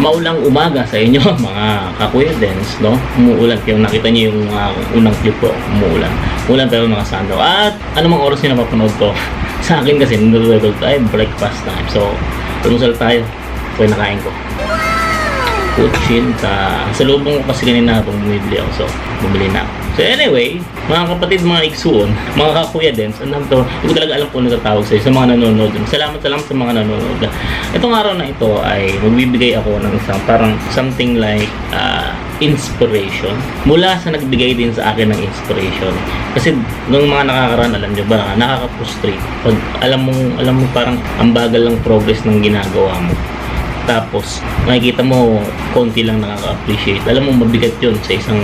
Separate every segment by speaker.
Speaker 1: maulang umaga sa inyo mga kakuya dens, no? Umuulan kayo. Nakita niyo yung ah, unang clip ko, umuulan. Umuulan pero nakasando. At anumang oras niyo napapanood to. sa akin kasi, nanonood tayo, breakfast time. So, tumusal tayo. Yung nakain ko. Kutsinta. Sa lubong ko kasi kanina bumibili ako. So, bumili na ako. So anyway, mga kapatid, mga iksuon, mga kakuya din, so, ano to, hindi ko talaga alam kung ano tatawag sa'yo, sa mga nanonood. Salamat salamat sa mga nanonood. Itong araw na ito ay magbibigay ako ng isang parang something like ah, inspiration mula sa nagbigay din sa akin ng inspiration. Kasi nung mga nakakaraan, alam nyo ba, nakaka-frustrate. Pag alam mong, alam mo parang ang bagal lang progress ng ginagawa mo tapos makikita mo konti lang nakaka-appreciate alam mo mabigat yun sa isang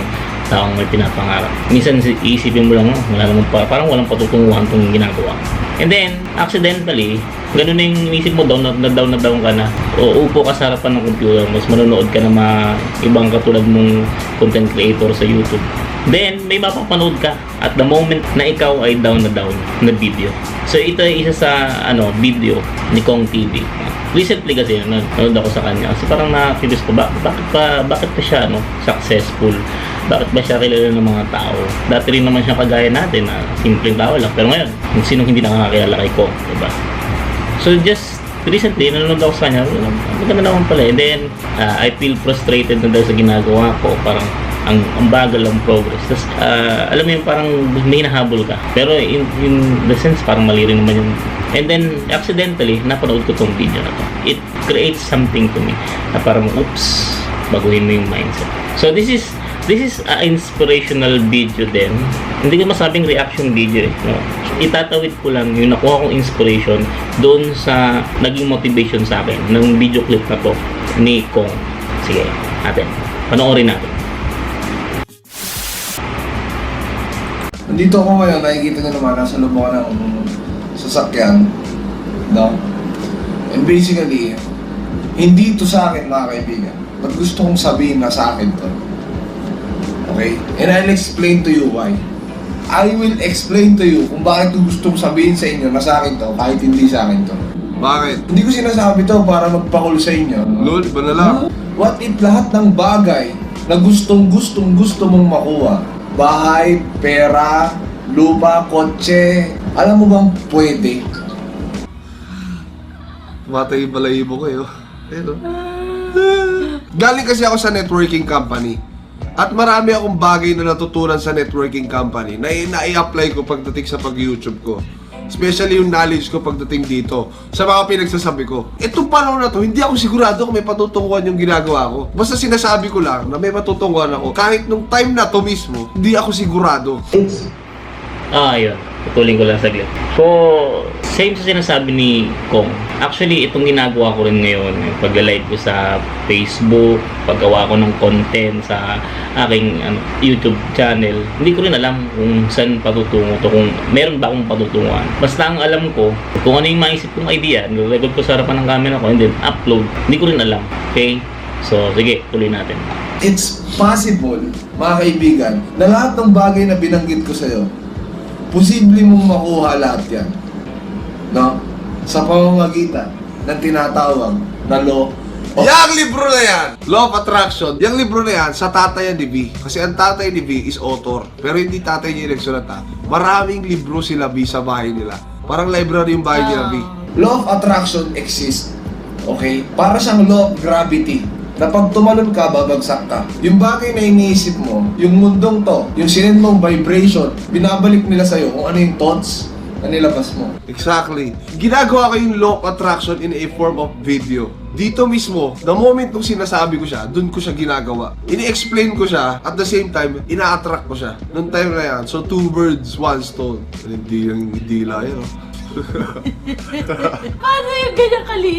Speaker 1: taong may pinapangarap. Minsan si- iisipin mo lang oh, wala naman pa, parang walang patutunguhan itong ginagawa. And then accidentally ganun na yung inisip mo down na, na down na down ka na. O upo ka sa harapan ng computer mas manonood ka ng mga ibang katulad mong content creator sa YouTube. Then may mapapanood ka at the moment na ikaw ay down na down na video. So ito ay isa sa ano video ni Kong TV recently kasi nanonood ako sa kanya. Kasi parang na-curious ko ba, bakit pa bakit pa siya no successful? Bakit ba siya kilala ng mga tao? Dati rin naman siya kagaya natin na simpleng tao lang. Pero ngayon sinong hindi nakakakilala kay Kong diba? So just recently nanonood ako sa kanya. Maganda naman pala. And then uh, I feel frustrated na dahil sa ginagawa ko. Parang ang, ang bagal ang progress. Tapos, ah, alam mo yung parang may hinahabol ka. Pero in, in the sense, parang mali rin naman yung... And then, accidentally, napanood ko tong video na to. It creates something to me. Na parang, oops, baguhin mo yung mindset. So, this is this is a inspirational video din. Hindi ko masabing reaction video eh. No? Itatawid ko lang yung nakuha kong inspiration doon sa naging motivation sa akin ng video clip na to ni Kong. Sige, natin. Panoorin natin.
Speaker 2: Nandito ako ngayon, nakikita nyo naman, nasa loob ako ng sasakyan. No? And basically, hindi to sa akin mga kaibigan. Pag gusto kong sabihin na sa akin to. Okay? And I'll explain to you why. I will explain to you kung bakit ko gustong sabihin sa inyo na sa akin to, kahit hindi sa akin to.
Speaker 3: Bakit?
Speaker 2: Hindi ko sinasabi to para magpakul sa inyo.
Speaker 3: Na lang.
Speaker 2: What if lahat ng bagay na gustong gustong gusto mong makuha, bahay, pera, lupa, kotse, alam mo bang pwede?
Speaker 3: Matay balahibo kayo. Ayun oh. Galing kasi ako sa networking company. At marami akong bagay na natutunan sa networking company na na-i-apply ko pagdating sa pag-YouTube ko. Especially yung knowledge ko pagdating dito sa mga pinagsasabi ko. Itong panahon na to, hindi ako sigurado kung may patutunguhan yung ginagawa ko. Basta sinasabi ko lang na may patutunguhan ako. Kahit nung time na to mismo, hindi ako sigurado.
Speaker 1: Ah, yun. Putulin ko lang saglit. So, same sa sinasabi ni Kong. Actually, itong ginagawa ko rin ngayon, yung pag-live ko sa Facebook, paggawa ko ng content sa aking ano, YouTube channel, hindi ko rin alam kung saan patutungo to, kung meron ba akong patutunguhan. Basta ang alam ko, kung ano yung maisip kong idea, nirecord ko sa harapan ng camera ko, and then upload, hindi ko rin alam. Okay? So, sige, tuloy natin.
Speaker 2: It's possible, mga kaibigan, na lahat ng bagay na binanggit ko sa'yo, posible mong makuha lahat yan. No? Sa pamamagitan ng tinatawag na law of
Speaker 3: Yang libro na yan, Law of Attraction, yung libro na yan, sa tatay yan ni V. Kasi ang tatay ni V is author. Pero hindi tatay niya yung nagsulat ha. Maraming libro sila V sa bahay nila. Parang library yung bahay nila V.
Speaker 2: Law of attraction exists. Okay? Para siyang law of gravity. Na pag tumalon ka, babagsak ka. Yung bagay na iniisip mo, yung mundong to, yung sinend mong vibration, binabalik nila sa'yo kung ano yung thoughts na nilabas mo.
Speaker 3: Exactly. Ginagawa ko yung law of attraction in a form of video. Dito mismo, the moment nung sinasabi ko siya, dun ko siya ginagawa. Ini-explain ko siya, at the same time, ina-attract ko siya. Nung time na yan, so two birds, one stone. Hindi yung dila yan, oh.
Speaker 4: Paano yung ganyan kali?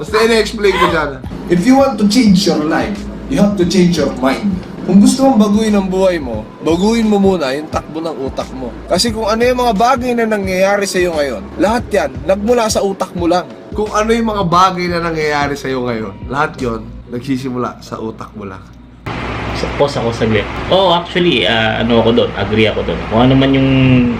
Speaker 3: Basta ini-explain ko dyan.
Speaker 2: If you want to change your life, you have to change your mind. Kung gusto mong baguhin ang buhay mo, baguhin mo muna yung takbo ng utak mo. Kasi kung ano yung mga bagay na nangyayari sa iyo ngayon, lahat yan, nagmula sa utak mo lang.
Speaker 3: Kung ano yung mga bagay na nangyayari sa'yo ngayon, lahat yon nagsisimula sa utak mo lang.
Speaker 1: Pause ako saglit. Oh, actually, ah, ano ako doon, agree ako doon. Kung ano man yung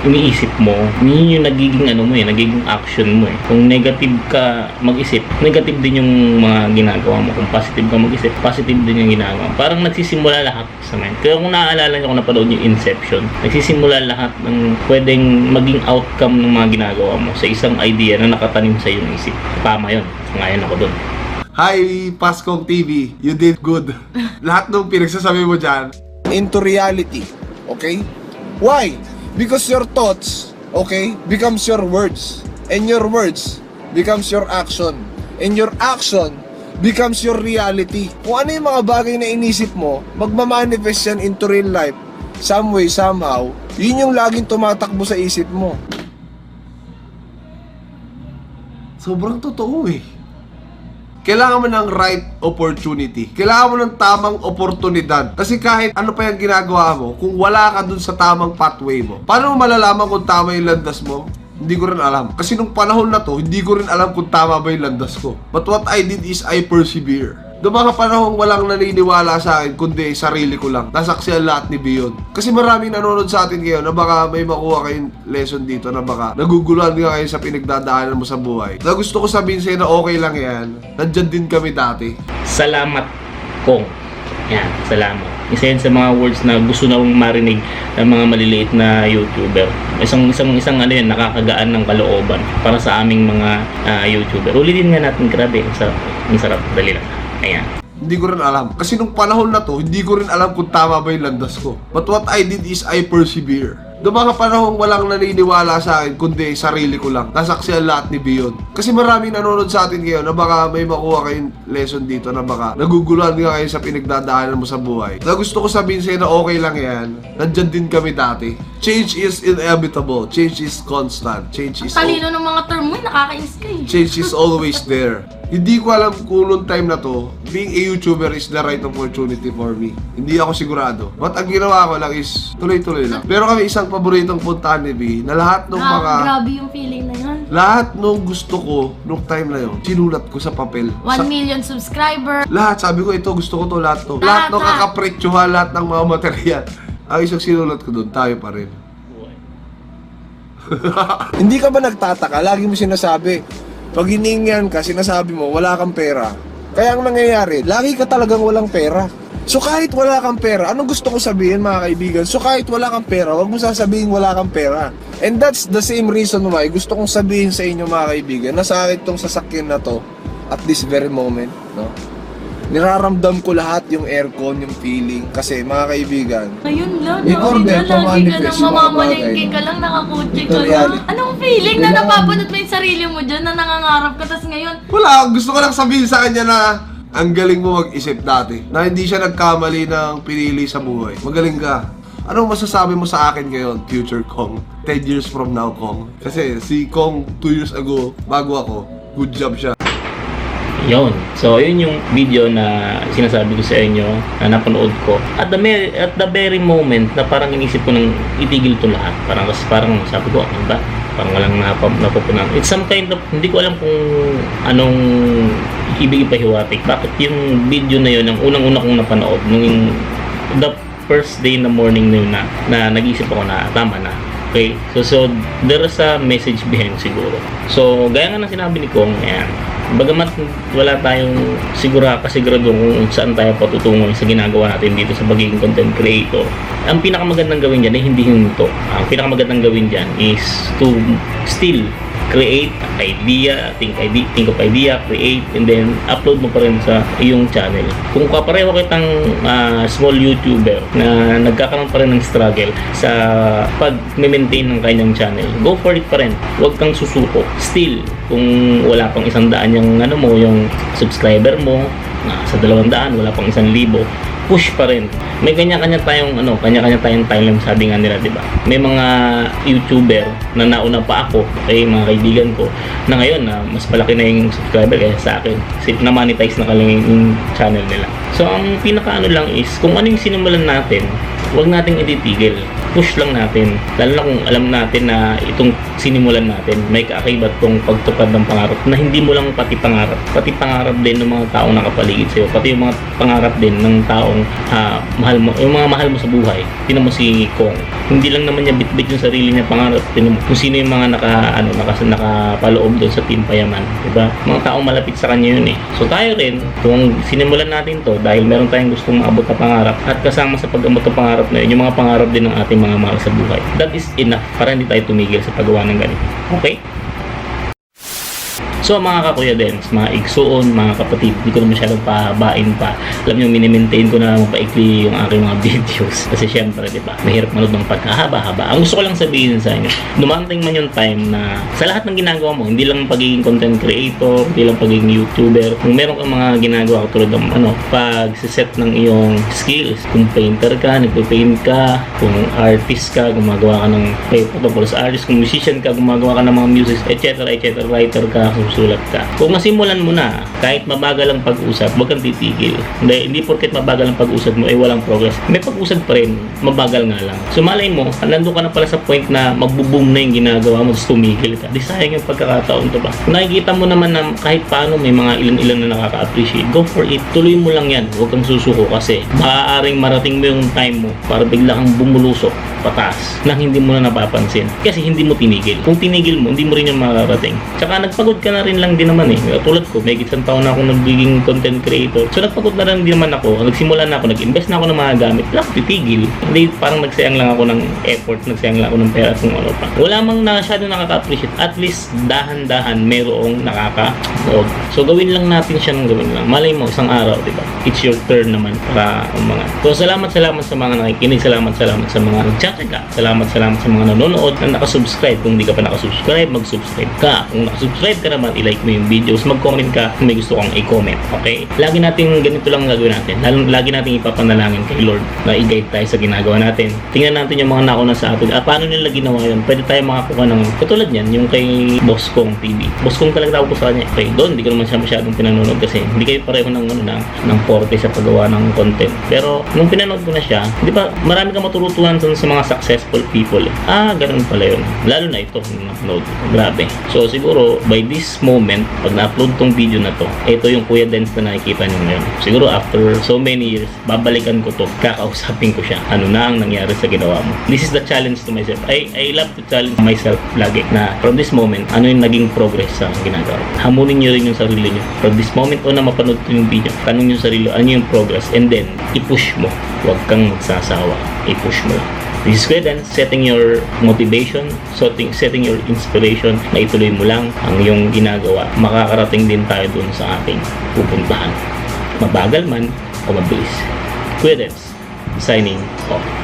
Speaker 1: iniisip mo, yun yung nagiging ano mo eh, nagiging action mo eh. Kung negative ka mag-isip, negative din yung mga ginagawa mo. Kung positive ka mag-isip, positive din yung ginagawa mo. Parang nagsisimula lahat sa mind. Kaya kung naaalala nyo kung napanood yung Inception, nagsisimula lahat ng pwedeng maging outcome ng mga ginagawa mo sa isang idea na nakatanim sa iyong isip. Tama yun. Ngayon ako doon.
Speaker 3: Hi, Paskong TV. You did good. Lahat ng pinagsasabi mo dyan,
Speaker 2: into reality. Okay? Why? Because your thoughts, okay, becomes your words. And your words becomes your action. And your action becomes your reality. Kung ano yung mga bagay na inisip mo, magmamanifest yan into real life. Some way, somehow, yun yung laging tumatakbo sa isip mo.
Speaker 3: sobrang totoo eh. Kailangan mo ng right opportunity. Kailangan mo ng tamang oportunidad. Kasi kahit ano pa yung ginagawa mo, kung wala ka dun sa tamang pathway mo, paano mo malalaman kung tama yung landas mo? Hindi ko rin alam. Kasi nung panahon na to, hindi ko rin alam kung tama ba yung landas ko. But what I did is I persevere. Noong mga panahong walang naniniwala sa akin, kundi sarili ko lang. Nasaksiyan lahat ni Beyond. Kasi maraming nanonood sa atin ngayon na baka may makuha kayong lesson dito na baka naguguluhan nga kayo sa pinagdadaanan mo sa buhay. Na gusto ko sabihin sa'yo na okay lang yan. Nandyan din kami dati.
Speaker 1: Salamat kong. Yan, salamat. Isa yan sa mga words na gusto na akong marinig ng mga maliliit na YouTuber. Isang isang isang ano yan, nakakagaan ng kalooban para sa aming mga ah, YouTuber. Ulitin nga natin, grabe, ang sarap. Ang sarap, dali lang. Ayan.
Speaker 3: Hindi ko rin alam. Kasi nung panahon na to, hindi ko rin alam kung tama ba yung landas ko. But what I did is I persevere. Noong mga panahong walang naniniwala sa akin, kundi sarili ko lang. Nasaksiyan lahat ni Beyond. Kasi maraming nanonood sa atin ngayon na baka may makuha kayong lesson dito na baka naguguluhan nga kayo sa pinagdadaanan mo sa buhay. Na gusto ko sabihin sa'yo na okay lang yan. Nandyan din kami dati. Change is inevitable. Change is constant. Change is...
Speaker 4: Talino ng mga term mo, nakakainis ka eh.
Speaker 3: change is always there. Hindi ko alam kung noong time na to, being a YouTuber is the right opportunity for me. Hindi ako sigurado. But ang ginawa ko lang is tuloy-tuloy lang. Pero kami isang paboritong puntahan ni B na lahat ng
Speaker 4: Grabe,
Speaker 3: mga...
Speaker 4: grabe yung feeling na yun.
Speaker 3: Lahat nung gusto ko nung time na yon, sinulat ko sa papel.
Speaker 4: 1
Speaker 3: Sa,
Speaker 4: million subscriber.
Speaker 3: lahat, sabi ko, ito gusto ko to, lahat to. Lahat
Speaker 4: Lahat,
Speaker 3: ng
Speaker 4: lahat.
Speaker 3: kakapretyuhan, lahat ng mga material. Ang isang sinulat ko doon, tayo pa rin.
Speaker 2: Hindi ka ba nagtataka? Lagi mo sinasabi, pag hiningan ka, sinasabi mo, wala kang pera. Kaya ang nangyayari, lagi ka talagang walang pera. So kahit wala kang pera, anong gusto ko sabihin mga kaibigan? So kahit wala kang pera, wag mo sasabihin wala kang pera. And that's the same reason why gusto kong sabihin sa inyo mga kaibigan na sa akin tong sasakyan na to at this very moment, no? Niraramdam ko lahat yung aircon, yung feeling. Kasi mga kaibigan,
Speaker 4: Ngayon lang,
Speaker 2: In
Speaker 4: no?
Speaker 2: order to
Speaker 4: lagi ka
Speaker 2: yung mga
Speaker 4: mamamalengke
Speaker 2: bagay,
Speaker 4: ka lang, nakakutsi
Speaker 2: Ito
Speaker 4: ka lang.
Speaker 2: reality.
Speaker 4: Anong feeling na
Speaker 2: Kailangan-
Speaker 4: napapanood mo yung sarili mo dyan na nangangarap ka, tapos ngayon,
Speaker 3: Wala, gusto ko lang sabihin sa kanya na ang galing mo mag-isip dati. Na hindi siya nagkamali ng pinili sa buhay. Magaling ka. Anong masasabi mo sa akin ngayon, future Kong? 10 years from now, Kong. Kasi si Kong 2 years ago, bago ako, good job siya.
Speaker 1: Yun. So, yun yung video na sinasabi ko sa inyo na napanood ko. At the, mer- at the very moment na parang inisip ko nang itigil to lahat. Parang kasi parang sabi ko, ano ba? Parang walang napap napupunan. It's some kind of, hindi ko alam kung anong ibig ipahiwatig. Bakit yung video na yun, ang unang-una kong napanood, nung yung, the first day na morning na yun na, na nag-isip ako na tama na. Okay? So, so there is a message behind siguro. So, gaya nga ng sinabi ni Kong, ayan, bagamat wala tayong sigura kasigurado kung saan tayo patutungo sa ginagawa natin dito sa pagiging content creator, ang pinakamagandang gawin dyan ay hindi hinto. Ang pinakamagandang gawin dyan is to still create idea, think idea, think of idea, create, and then upload mo pa rin sa iyong channel. Kung kapareho kitang ah, small YouTuber na nagkakaroon pa rin ng struggle sa pag-maintain ng kanyang channel, go for it pa rin. Huwag kang susuko. Still, kung wala pang isang daan yung ano mo, yung subscriber mo, sa dalawang daan, wala pang isang libo, push pa rin. May kanya-kanya tayong ano, kanya-kanya tayong timeline sabi nga nila, 'di ba? May mga YouTuber na nauna pa ako, kay mga kaibigan ko, na ngayon na mas malaki na yung subscriber kaysa sa akin. Kasi na monetize na kalang yung channel nila. So ang pinaka ano lang is kung ano yung sinimulan natin huwag nating ititigil. Push lang natin. Lalo na kung alam natin na itong sinimulan natin, may kaakibat tong pagtupad ng pangarap na hindi mo lang pati pangarap, pati pangarap din ng mga taong nakapaligid sa'yo, pati yung mga pangarap din ng taong ah, mahal mo, yung mga mahal mo sa buhay. Tinan mo si Kong. Hindi lang naman niya bitbit yung sarili niya pangarap. Tinan mo kung sino yung mga naka, ano, naka, nakapaloob doon sa Team Payaman. Diba? Mga taong malapit sa kanya yun eh. So tayo rin, kung sinimulan natin to dahil meron tayong gustong maabot na pangarap at kasama sa pag-abot ng pangarap na yun, yung mga pangarap din ng ating mga mahal sa buhay. That is enough para hindi tayo tumigil sa paggawa ng ganito. Okay? So mga kakuya din, mga igsuon, mga kapatid, hindi ko na masyadong pahabain pa. Alam nyo, minimaintain ko na mapaikli yung aking mga videos. Kasi syempre, di ba, mahirap manood ng pagkahaba-haba. Ang gusto ko lang sabihin sa inyo, dumating man yung time na sa lahat ng ginagawa mo, hindi lang pagiging content creator, hindi lang pagiging YouTuber, kung meron kang mga ginagawa tulad ng ano, pag-set ng iyong skills, kung painter ka, nagpe-paint ka, kung artist ka, gumagawa ka ng may photographers artist, kung musician ka, gumagawa ka ng mga music, etc. etc. writer ka, susulat ka. Kung nasimulan mo na, kahit mabagal ang pag-usap, huwag kang titigil. Hindi, hindi porket mabagal ang pag-usap mo, ay walang progress. May pag-usap pa rin, mabagal nga lang. So malay mo, nandun ka na pala sa point na magbo-boom na yung ginagawa mo, tapos tumigil ka. Di sayang yung pagkakataon to ba? Kung nakikita mo naman na kahit paano may mga ilan-ilan na nakaka-appreciate, go for it. Tuloy mo lang yan. Huwag kang susuko kasi maaaring marating mo yung time mo para bigla kang bumulusok pataas na hindi mo na napapansin. Kasi hindi mo tinigil. Kung tinigil mo, hindi mo rin yung makakarating. Tsaka nagpagod ka na rin lang din naman eh. Tulad ko, may isang taon na ako nagiging content creator. So nagpagod na rin din naman ako. Nagsimula na ako, nag-invest na ako ng mga gamit. Wala ako titigil. Hindi parang nagsayang lang ako ng effort, nagsayang lang ako ng pera kung ano pa. Wala mang masyado nakaka-appreciate. At least dahan-dahan merong nakaka-nood. So gawin lang natin siya ng gawin lang. Malay mo, isang araw, di ba? It's your turn naman para umangat. So salamat, salamat sa mga nakikinig. Salamat, salamat sa mga nagtsatsaga. Salamat, salamat sa mga nanonood na nakasubscribe. Kung hindi ka pa nakasubscribe, mag-subscribe ka. Kung nakasubscribe ka naman, i-like mo yung videos. Mag-comment ka kung may gusto kang i-comment. Okay? Lagi natin, ganito lang ang gagawin natin. Lalo, lagi natin ipapanalangin kay Lord na i-guide tayo sa ginagawa natin. Tingnan natin yung mga nakuna sa atin. Ah, paano nila ginawa yun? Pwede tayo makakuha ng, katulad yan, yung kay Boss Kong TV. Boss Kong talaga tawag ko sa kanya. Okay, doon, hindi ko naman siya masyadong pinanonood kasi hindi kayo pareho ng, ano, ng, ng forte sa paggawa ng content. Pero, nung pinanood ko na siya, di ba, marami kang matututunan dun sa mga successful people. Ah, ganun pala yun. Lalo na ito, yung upload. Grabe. So, siguro, by this moment, pag na-upload tong video na to, ito yung Kuya Dance na nakikita nyo ngayon. Siguro, after so many years, babalikan ko to, kakausapin ko siya. Ano na ang nangyari sa ginawa mo. This is the challenge to myself. I, I love to challenge myself lagi na from this moment, ano yung naging progress sa ginagawa. Hamunin nyo rin yung sarili nyo. From this moment on na mapanood ko yung video, tanong yung sarili, ano yung progress, and then, i-push mo. Huwag kang magsasawa. I-push mo lang. This is and setting your motivation, setting, setting your inspiration na ituloy mo lang ang iyong ginagawa. Makakarating din tayo dun sa ating pupuntahan. Mabagal man o mabilis. Kuya Debs, signing off.